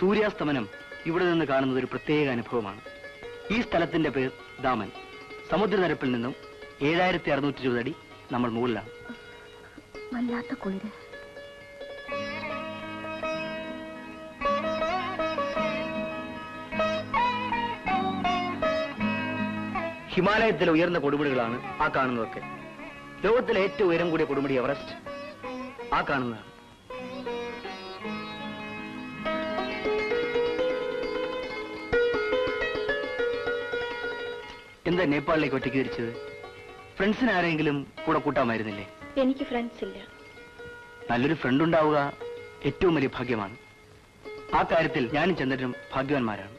സൂര്യാസ്തമനം ഇവിടെ നിന്ന് കാണുന്നത് ഒരു പ്രത്യേക അനുഭവമാണ്. ഈ സ്ഥലത്തിന്റെ പേർ ദാമൻ. സമുദ്രനിരപ്പിൽ നിന്നും ഏഴായിരത്തി അറുന്നൂറ്റി ഇരുപത് അടി നമ്മൾ മുകളിലാണ്. വല്ലാത്ത കുളിര്. ഹിമാലയത്തിലെ ഉയർന്ന കൊടുമുടികളാണ് ആ കാണുന്നതൊക്കെ. ലോകത്തിലെ ഏറ്റവും ഉയരം കൂടിയ കൊടുമുടി എവറസ്റ്റ് ആ കാണുന്നതാണ്. എന്താ നേപ്പാളിലേക്ക് ഒറ്റയ്ക്ക് തിരിച്ചത്? ഫ്രണ്ട്സിന് ആരെങ്കിലും കൂടെ കൂട്ടാമായിരുന്നില്ലേ? എനിക്ക് ഫ്രണ്ട്സ് ഇല്ല. നല്ലൊരു ഫ്രണ്ട് ഉണ്ടാവുക ഏറ്റവും വലിയ ഭാഗ്യമാണ്. ആ കാര്യത്തിൽ ഞാനും ചന്ദ്രനും ഭാഗ്യവാന്മാരാണ്.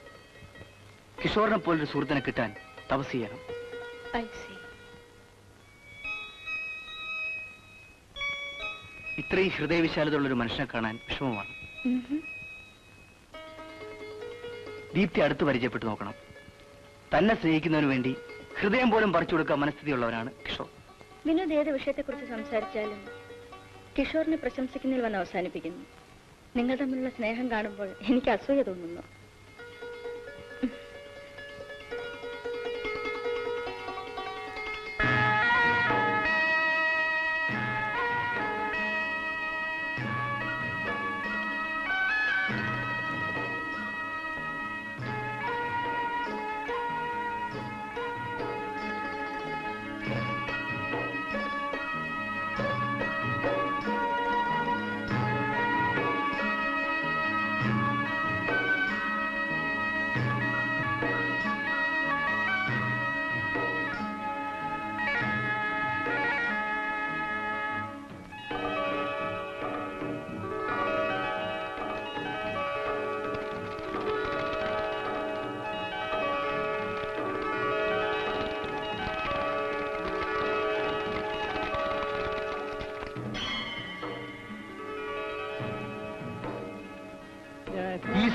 കിഷോറിനെ പോലൊരു സുഹൃത്തിനെ കിട്ടാൻ തപസ് ചെയ്യണം. ഇത്രയും ഹൃദയവിശാലതയുള്ള ഒരു മനുഷ്യനെ കാണാൻ വിഷമമാണ്. ദീപ്തി അടുത്ത് പരിചയപ്പെട്ടു നോക്കണം. തന്നെ സ്നേഹിക്കുന്നതിന് വേണ്ടി ഹൃദയം പോലും പറിച്ചു കൊടുക്കാൻ മനസ്ഥിതിയുള്ളവരാണ് കിഷോർ. വിനോദ് ഏത് വിഷയത്തെക്കുറിച്ച് സംസാരിച്ചാലും കിഷോറിനെ പ്രശംസിക്കുന്നതിൽ വന്ന് അവസാനിപ്പിക്കുന്നു. നിങ്ങൾ തമ്മിലുള്ള സ്നേഹം കാണുമ്പോൾ എനിക്ക് അസൂയ തോന്നുന്നു.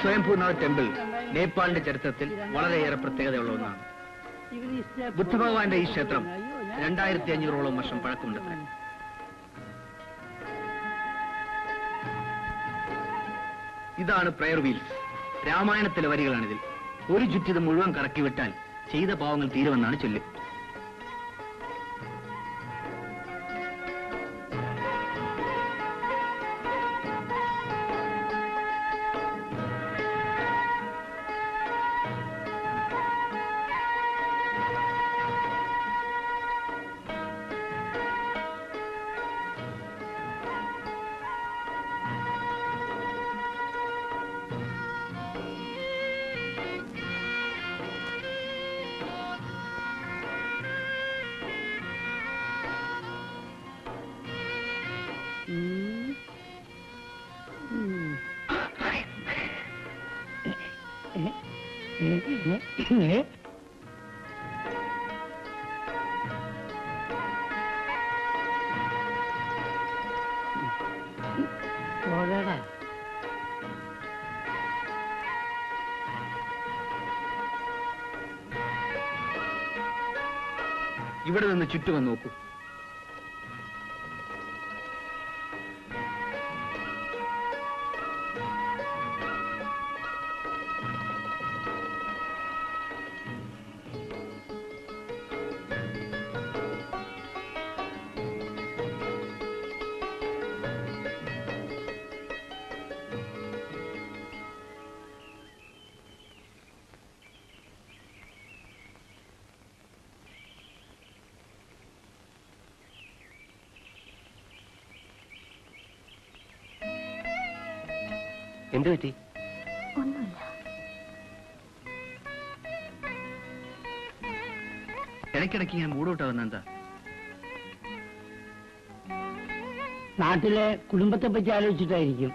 സ്വയംഭൂനാഥ് ടെമ്പിൾ നേപ്പാളിന്റെ ചരിത്രത്തിൽ വളരെയേറെ പ്രത്യേകതയുള്ള ഒന്നാണ്. ബുദ്ധഭഗവാന്റെ ഈ ക്ഷേത്രം രണ്ടായിരത്തി അഞ്ഞൂറോളം വർഷം പഴക്കമുണ്ട് ഇതാണ് പ്രയർ വീൽസ് രാമായണത്തിലെ വരികളാണിതിൽ. ഒരു ചുറ്റിത് മുഴുവൻ കറക്കി വിട്ടാൽ ചെയ്ത പാവങ്ങൾ തീരുമെന്നാണ് ചൊല്ല്. ഇവിടെ നിന്ന് ചുറ്റുമെന്ന് നോക്കൂ. എന്ത് പറ്റി? ഒന്നുമില്ല. ഇടയ്ക്കിടയ്ക്ക് ഞാൻ മൂടോട്ടാവുന്ന എന്താ? നാട്ടിലെ കുടുംബത്തെ പറ്റി ആലോചിച്ചിട്ടായിരിക്കും.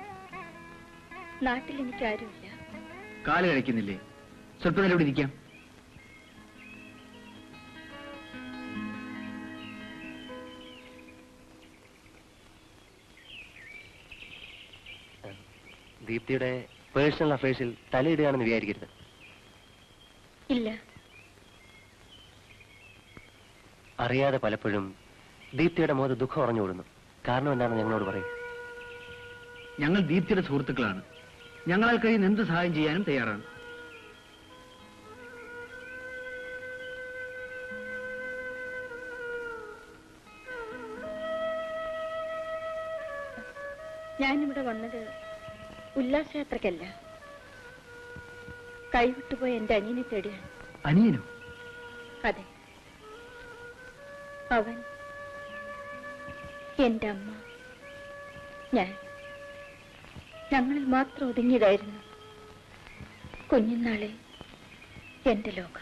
നാട്ടിൽ എനിക്ക് ആരുമില്ല കാൽ കഴിക്കുന്നില്ലേ? സ്വൽപ്പം ഇവിടെ ഇരിക്കാം. ദീപ്തിയുടെ പേഴ്സണൽ അഫയേഴ്സിൽ തലയിടുകയാണെന്ന് വിചാരിക്കരുത്. ഇല്ല. അറിയാതെ പലപ്പോഴും ദീപ്തിയുടെ മുഖത്ത് ദുഃഖം ഉറഞ്ഞുകൊടുന്നു കാരണം എന്താണെന്ന് ഞങ്ങളോട് പറയും. ഞങ്ങൾ ദീപ്തിയുടെ സുഹൃത്തുക്കളാണ്. ഞങ്ങളാൽ കഴിയുന്ന എന്ത് സഹായം ചെയ്യാനും തയ്യാറാണ്. ഞാനിവിടെ വന്നത് ഉല്ലാസയാത്രക്കല്ല. കൈവിട്ടുപോയ എന്റെ അനിയനെ തേടിയാണ്. അനിയനോ? അതെ. അവൻ എന്റെ അമ്മ. ഞാൻ. ഞങ്ങളിൽ മാത്രം ഒതുങ്ങിയതായിരുന്നു കുഞ്ഞിനാളെ എന്റെ ലോകം.